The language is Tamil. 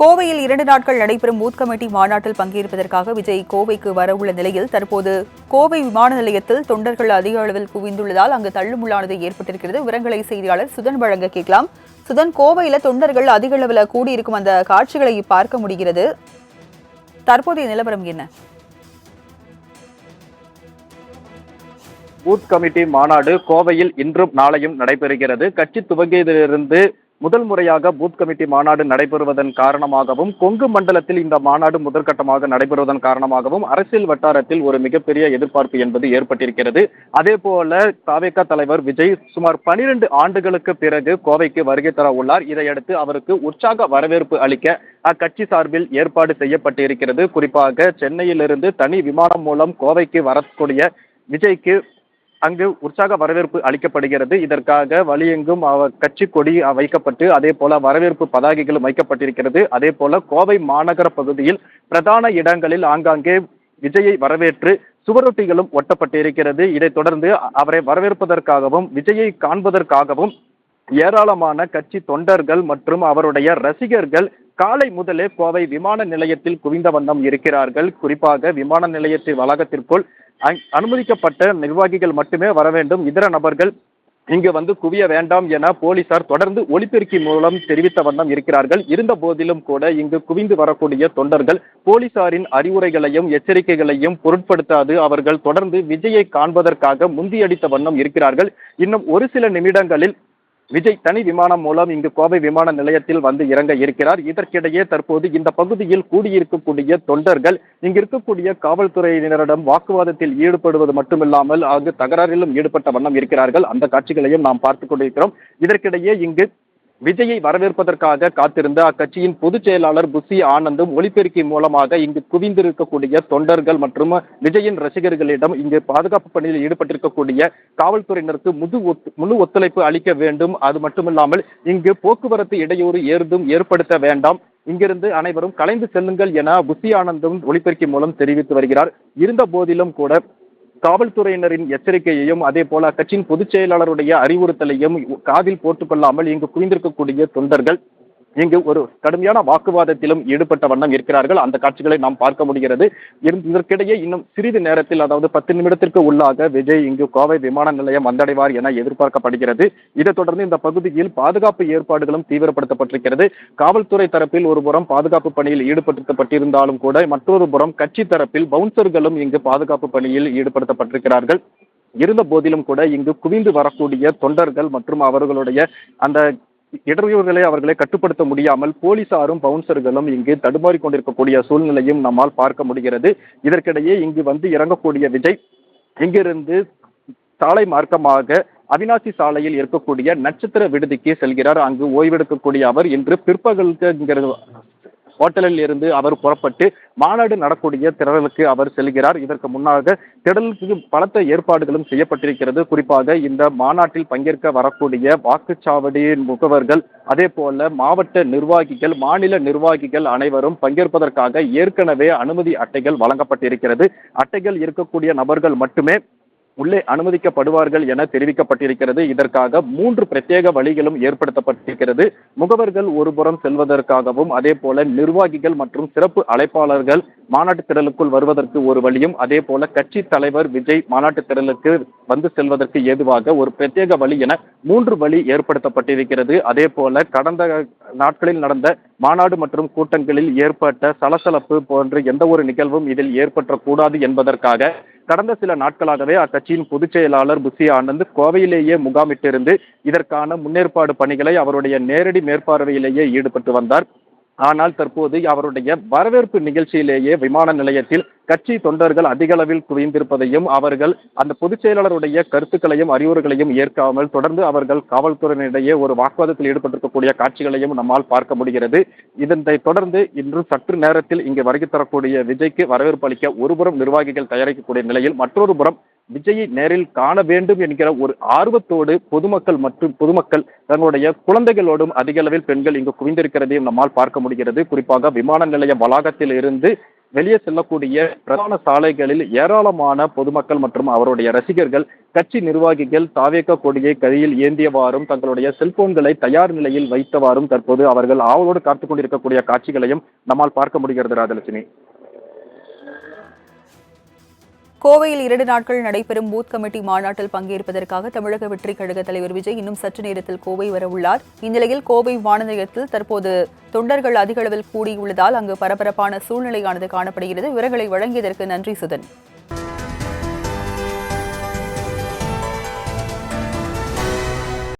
கோவையில் இரண்டு நாட்கள் நடைபெறும் பூத் கமிட்டி மாநாட்டில் பங்கேற்பதற்காக விஜய் கோவைக்கு வரவுள்ள நிலையில் தற்போது கோவை விமான நிலையத்தில் தொண்டர்கள் அதிக அளவில் குவிந்துள்ளதால் அங்கு தள்ளுமுள்ளானது ஏற்பட்டிருக்கிறது. விவரங்களை செய்தியாளர் சுதன் வழங்க கேட்கலாம். சுதன் கோவையில தொண்டர்கள் அதிக அளவில் கூடியிருக்கும் அந்த காட்சிகளை பார்க்க முடிகிறது. தற்போதைய நிலவரம் என்ன? பூத் கமிட்டி மாநாடு கோவையில் இன்றும் நாளையும் நடைபெறுகிறது. கட்சி துவங்கியதிலிருந்து முதல் முறையாக பூத் கமிட்டி மாநாடு நடைபெறுவதன் காரணமாகவும் கொங்கு மண்டலத்தில் இந்த மாநாடு முதற்கட்டமாக நடைபெறுவதன் காரணமாகவும் அரசியல் வட்டாரத்தில் ஒரு மிகப்பெரிய எதிர்பார்ப்பு என்பது ஏற்பட்டிருக்கிறது. அதே போல தாவேக தலைவர் விஜய் சுமார் பனிரெண்டு ஆண்டுகளுக்கு பிறகு கோவைக்கு வருகை தர உள்ளார். இதையடுத்து அவருக்கு உற்சாக வரவேற்பு அளிக்க அக்கட்சி சார்பில் ஏற்பாடு செய்யப்பட்டிருக்கிறது. குறிப்பாக சென்னையிலிருந்து தனி விமானம் மூலம் கோவைக்கு வரக்கூடிய விஜய்க்கு அங்கு உற்சாக வரவேற்பு அளிக்கப்படுகிறது. இதற்காக வழியெங்கும் அவ கட்சி கொடி வைக்கப்பட்டு அதே போல வரவேற்பு பதாகைகளும் வைக்கப்பட்டிருக்கிறது. அதே போல கோவை மாநகர பகுதியில் பிரதான இடங்களில் ஆங்காங்கே விஜயை வரவேற்று சுவரொட்டிகளும் ஒட்டப்பட்டிருக்கிறது. இதைத் தொடர்ந்து அவரை வரவேற்பதற்காகவும் விஜயை காண்பதற்காகவும் ஏராளமான கட்சி தொண்டர்கள் மற்றும் அவருடைய ரசிகர்கள் காலை முதலே கோவை விமான நிலையத்தில் குவிந்த வண்ணம் இருக்கிறார்கள். குறிப்பாக விமான நிலையத்தின் வளாகத்திற்குள் அனுமதிக்கப்பட்ட நிர்வாகிகள் மட்டுமே வர வேண்டும். இதர நபர்கள் இங்கு வந்து குவிய வேண்டாம் என போலீசார் தொடர்ந்து ஒலிபெருக்கி மூலம் தெரிவித்த வண்ணம் இருக்கிறார்கள். இருந்த போதிலும் கூட இங்கு குவிந்து வரக்கூடிய தொண்டர்கள் போலீசாரின் அறிவுரைகளையும் எச்சரிக்கைகளையும் பொருட்படுத்தாது அவர்கள் தொடர்ந்து விஜயை காண்பதற்காக முந்தியடித்த வண்ணம் இருக்கிறார்கள். இன்னும் ஒரு சில நிமிடங்களில் விஜய் தனி விமானம் மூலம் இங்கு கோவை விமான நிலையத்தில் வந்து இறங்க இருக்கிறார். இதற்கிடையே தற்போது இந்த பகுதியில் கூடியிருக்கக்கூடிய தொண்டர்கள் இங்கு இருக்கக்கூடிய காவல்துறையினரிடம் வாக்குவாதத்தில் ஈடுபடுவது மட்டுமில்லாமல் அங்கு தகராறிலும் ஈடுபட்ட வண்ணம் இருக்கிறார்கள். அந்த காட்சிகளையும் நாம் பார்த்துக் கொண்டிருக்கிறோம். இதற்கிடையே இங்கு விஜயை வரவேற்பதற்காக காத்திருந்த அக்கட்சியின் பொதுச் செயலாளர் புசி ஆனந்தும் ஒலிபெருக்கி மூலமாக இங்கு குவிந்திருக்கக்கூடிய தொண்டர்கள் மற்றும் விஜயின் ரசிகர்களிடம் இங்கு பாதுகாப்பு பணியில் ஈடுபட்டிருக்கக்கூடிய காவல்துறையினருக்கு முது ஒத்து- முழு ஒத்துழைப்பு அளிக்க வேண்டும். அது மட்டுமில்லாமல் இங்கு போக்குவரத்து இடையூறு ஏதும் ஏற்படுத்த வேண்டாம். இங்கிருந்து அனைவரும் கலைந்து செல்லுங்கள் என புசி ஆனந்தும் ஒலிபெருக்கி மூலம் தெரிவித்து வருகிறார். இருந்த போதிலும் கூட காவல்துறையினரின் எச்சரிக்கையையும் அதே போல அக்கட்சியின் பொதுச் செயலாளருடைய அறிவுறுத்தலையும் காதில் போட்டுக் கொள்ளாமல் இங்கு குவிந்திருக்கக்கூடிய தொண்டர்கள் இங்கு ஒரு கடுமையான வாக்குவாதத்திலும் ஈடுபட்ட வண்ணம் இருக்கிறார்கள். அந்த காட்சிகளை நாம் பார்க்க முடிகிறது. இதற்கிடையே இன்னும் சிறிது நேரத்தில் அதாவது பத்து நிமிடத்திற்கு உள்ளாக விஜய் இங்கு கோவை விமான நிலையம் வந்தடைவார் என எதிர்பார்க்கப்படுகிறது. இதைத் தொடர்ந்து இந்த பகுதியில் பாதுகாப்பு ஏற்பாடுகளும் தீவிரப்படுத்தப்பட்டிருக்கிறது. காவல்துறை தரப்பில் ஒருபுறம் பாதுகாப்பு பணியில் ஈடுபடுத்தப்பட்டிருந்தாலும் கூட மற்றொரு புறம் கட்சி தரப்பில் பவுன்சர்களும் இங்கு பாதுகாப்பு பணியில் ஈடுபடுத்தப்பட்டிருக்கிறார்கள். இருந்த போதிலும் கூட இங்கு குவிந்து வரக்கூடிய தொண்டர்கள் மற்றும் அவர்களுடைய அந்த இடையூறுகளை அவர்களை கட்டுப்படுத்த முடியாமல் போலீசாரும் பவுன்சர்களும் இங்கு தடுமாறி கொண்டிருக்கக்கூடிய சூழ்நிலையும் நம்மால் பார்க்க முடிகிறது. இதற்கிடையே இங்கு வந்து இறங்கக்கூடிய விஜய் இங்கிருந்து சாலை மார்க்கமாக அவினாசி சாலையில் இருக்கக்கூடிய நட்சத்திர விடுதிக்கு செல்கிறார். அங்கு ஓய்வெடுக்கக்கூடிய அவர் இன்று பிற்பகலுக்கு ஹோட்டலில் இருந்து அவர் புறப்பட்டு மாநாடு நடக்கூடிய திடலுக்கு அவர் செல்கிறார். இதற்கு முன்னாக திடலுக்கு பலத்த ஏற்பாடுகளும் செய்யப்பட்டிருக்கிறது. குறிப்பாக இந்த மாநாட்டில் பங்கேற்க வரக்கூடிய வாக்குச்சாவடியின் முகவர்கள் அதே போல மாவட்ட நிர்வாகிகள் மாநில நிர்வாகிகள் அனைவரும் பங்கேற்பதற்காக ஏற்கனவே அனுமதி அட்டைகள் வழங்கப்பட்டிருக்கிறது. அட்டைகள் இருக்கக்கூடிய நபர்கள் மட்டுமே உள்ளே அனுமதிக்கப்படுவார்கள் என தெரிவிக்கப்பட்டிருக்கிறது. இதற்காக மூன்று பிரத்யேக வழிகளும் ஏற்படுத்தப்பட்டிருக்கிறது. முகவர்கள் ஒருபுறம் செல்வதற்காகவும் அதே போல நிர்வாகிகள் மற்றும் சிறப்பு அழைப்பாளர்கள் மாநாட்டு திறலுக்குள் வருவதற்கு ஒரு வழியும் அதே போல கட்சி தலைவர் விஜய் மாநாட்டு திறலுக்கு வந்து செல்வதற்கு ஏதுவாக ஒரு பிரத்யேக வழி என மூன்று வழி ஏற்படுத்தப்பட்டிருக்கிறது. அதே போல கடந்த நாட்களில் நடந்த மாநாடு மற்றும் கூட்டங்களில் ஏற்பட்ட சலசலப்பு போன்ற எந்த ஒரு நிகழ்வும் இதில் ஏற்பட்டக்கூடாது என்பதற்காக கடந்த சில நாட்களாகவே அக்கட்சியின் பொதுச் செயலாளர் புசி ஆனந்த் கோவையிலேயே முகாமிட்டிருந்து இதற்கான முன்னேற்பாடு பணிகளை அவருடைய நேரடி மேற்பார்வையிலேயே ஈடுபட்டு வந்தார். ஆனால் தற்போது அவருடைய வரவேற்பு நிகழ்ச்சியிலேயே விமான நிலையத்தில் கட்சி தொண்டர்கள் அதிக அளவில் குவிந்திருப்பதையும் அவர்கள் அந்த பொதுச் செயலாளருடைய கருத்துக்களையும் அறிவுரைகளையும் ஏற்காமல் தொடர்ந்து அவர்கள் காவல்துறையினிடையே ஒரு வாக்குவாதத்தில் ஈடுபட்டிருக்கக்கூடிய காட்சிகளையும் நம்மால் பார்க்க முடிகிறது. இதனை தொடர்ந்து இன்று சற்று நேரத்தில் இங்கு வருகை தரக்கூடிய விஜய்க்கு வரவேற்பு அளிக்க ஒருபுறம் நிர்வாகிகள் தயாரிக்கக்கூடிய நிலையில் மற்றொரு புறம் விஜயை நேரில் காண வேண்டும் என்கிற ஒரு ஆர்வத்தோடு பொதுமக்கள் மற்றும் பொதுமக்கள் தங்களுடைய குழந்தைகளோடும் அதிக அளவில் பெண்கள் இங்கு குவிந்திருக்கிறதையும் நம்மால் பார்க்க முடிகிறது. குறிப்பாக விமான நிலைய வளாகத்தில் இருந்து வெளியே செல்லக்கூடிய பிரதான சாலைகளில் ஏராளமான பொதுமக்கள் மற்றும் அவருடைய ரசிகர்கள் கட்சி நிர்வாகிகள் தாவேக்க கொடியை கையில் ஏந்தியவாறும் தங்களுடைய செல்போன்களை தயார் நிலையில் வைத்தவாறும் தற்போது அவர்கள் ஆவலோடு காத்துக் கொண்டிருக்கக்கூடிய காட்சிகளையும் நம்மால் பார்க்க முடிகிறது ராஜலட்சுமி. கோவையில் இரண்டு நாட்கள் நடைபெறும் பூத் கமிட்டி மாநாட்டில் பங்கேற்பதற்காக தமிழக வெற்றி கழக தலைவர் விஜய் இன்னும் சற்று நேரத்தில் கோவை வரவுள்ளார். இந்நிலையில் கோவை விமான நிலையத்தில் தற்போது தொண்டர்கள் அதிக அளவில் கூடியுள்ளதால் அங்கு பரபரப்பான சூழ்நிலையானது காணப்படுகிறது. விவரங்களை வழங்கியதற்கு நன்றி சுதன்.